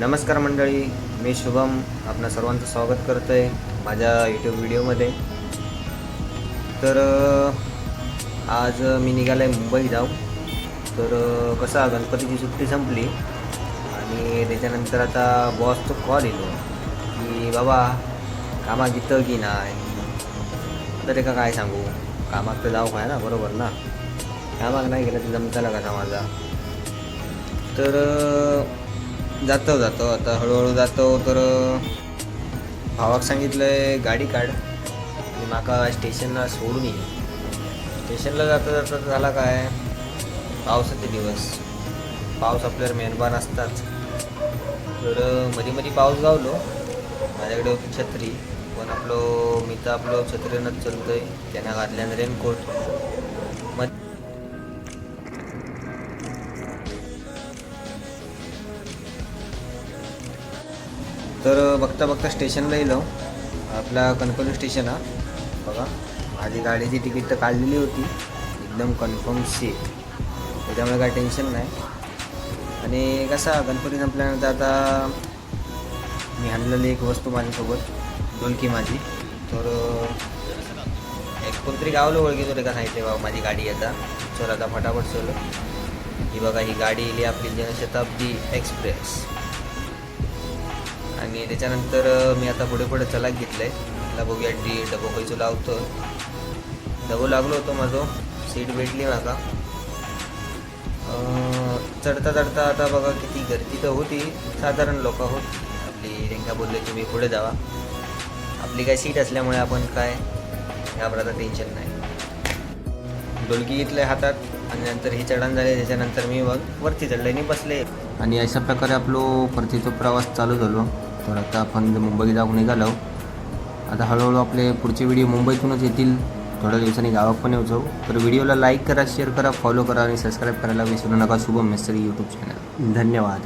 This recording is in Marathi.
नमस्कार मंडळी मी शुभम आपणा सर्वांचं स्वागत करतो आहे माझ्या यूट्यूब व्हिडिओमध्ये. तर आज मी निघालो आहे मुंबई जाऊ तर कसं कसा गणपतीची सुट्टी संपली आणि त्याच्यानंतर आता बॉसचं कॉल येलो की बाबा कामात घेतं की नाही? तर एका काय सांगू कामात तर जाऊ काय ना बरोबर ना? कामात नाही गेलं तर जमताला कसा माझा? तर जातो जातो. आता हळूहळू जातो तर भावाक सांगितलं आहे गाडी काढ. आणि माका स्टेशनला सोडून ये. स्टेशनला जाता जाता झाला काय? पावसाचे दिवस. पाऊस आपल्यावर मेहरबान असतात. तर मध्ये मध्ये पाऊस गावलो. माझ्याकडे होती छत्री. पण आपलो मी तर आपलं छत्रीनंच चलतोय. त्यांना घातल्यानं रेनकोट मग तर बघता बघता स्टेशनला येलो. आपला कन्फर्म स्टेशन हा. बघा माझी गाडीची तिकीट तर काढलेली होती. एकदम कन्फर्म सीट त्याच्यामुळे काय टेन्शन नाही. आणि कसा गणपती संपल्यानंतर आता मी आणलेली एक वस्तू माझ्यासोबत डोलकी माझी. तर एक कोणतरी गावलं ओळखी रे का सांगितले बाबा माझी गाडी आता. चल आता फटाफट चल. ही बघा ही गाडी इली आपली जनशताब्दी एक्सप्रेस. आणि त्याच्यानंतर मी आता पुढे पुढे चलाक घेतलं आहे मला बघूया डी डबो खयचो लावतो. डबो लागलो होतो माझं. सीट भेटली माका. चढता चढता आता बघा किती गर्दी तर होती. साधारण लोक होत आपली रेंका बोलले तुम्ही पुढे जावा. आपली काय सीट असल्यामुळे आपण काय ह्या टेन्शन नाही. डोलकी घेतलंय हातात. आणि नंतर ही चढण झाली. त्याच्यानंतर मी मग वरती चढले आणि बसले आणि अशा प्रकारे आपलो परतीचा प्रवास चालू झालो. तर आता आपण मुंबई जाऊन निघालो. आता हळूहळू आपले पुढचे व्हिडिओ मुंबईतूनच येतील. थोड्या दिवसांनी गावात पण येऊ जाऊ. तर व्हिडिओला लाईक करा शेअर करा फॉलो करा आणि सबस्क्राईब करायला विसरू नका. शुभम मिस्त्री यूट्यूब चॅनल धन्यवाद.